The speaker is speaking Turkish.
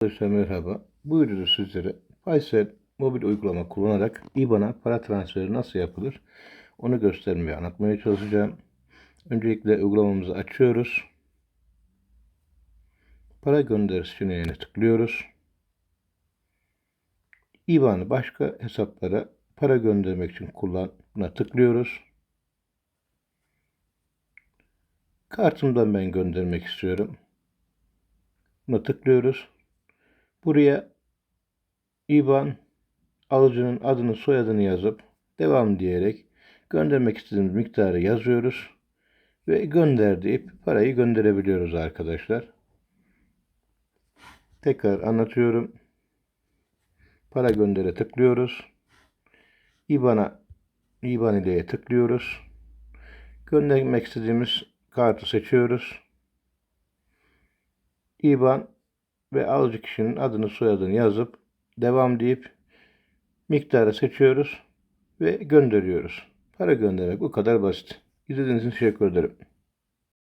Arkadaşlar merhaba. Bu videoda sizlere Paysel mobil uygulama kullanarak IBAN'a para transferi nasıl yapılır onu göstermeye anlatmaya çalışacağım. Öncelikle uygulamamızı açıyoruz. Para gönder seçeneğine tıklıyoruz. IBAN'ı başka hesaplara para göndermek için kullan buna tıklıyoruz. Kartımdan ben göndermek istiyorum. Buna tıklıyoruz. Buraya IBAN alıcının adını soyadını yazıp devam diyerek göndermek istediğimiz miktarı yazıyoruz ve gönder deyip parayı gönderebiliyoruz arkadaşlar. Tekrar anlatıyorum. Para göndere tıklıyoruz. IBAN'a IBAN ileye tıklıyoruz. Göndermek istediğimiz kartı seçiyoruz. IBAN ve alıcı kişinin adını soyadını yazıp devam deyip miktarı seçiyoruz ve gönderiyoruz. Para göndermek bu kadar basit. İzlediğiniz için teşekkür ederim.